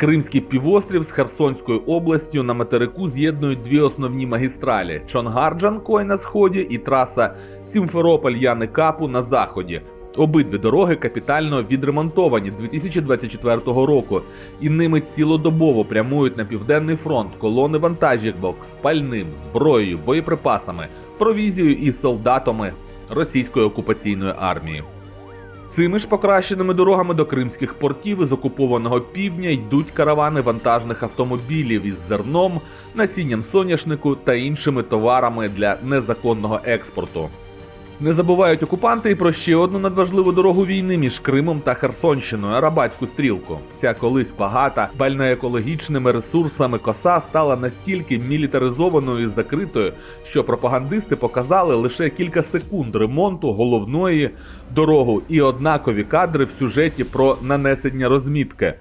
Кримський півострів з Херсонською областю на материку з'єднують дві основні магістралі: Чонгарджан-Кой на сході і траса Сімферополь-Яни-Капу на заході. Обидві дороги капітально відремонтовані 2024 року, і ними цілодобово прямують на південний фронт колони вантажівок з пальним, зброєю, боєприпасами, провізією і солдатами російської окупаційної армії. Цими ж покращеними дорогами до кримських портів із окупованого півдня йдуть каравани вантажних автомобілів із зерном, насінням соняшнику та іншими товарами для незаконного експорту. Не забувають окупанти і про ще одну надважливу дорогу війни між Кримом та Херсонщиною Арабатську стрілку. Ця колись багата, бальна екологічними ресурсами коса стала настільки мілітаризованою і закритою, що пропагандисти показали лише кілька секунд ремонту головної дороги і однакові кадри в сюжеті про нанесення розмітки.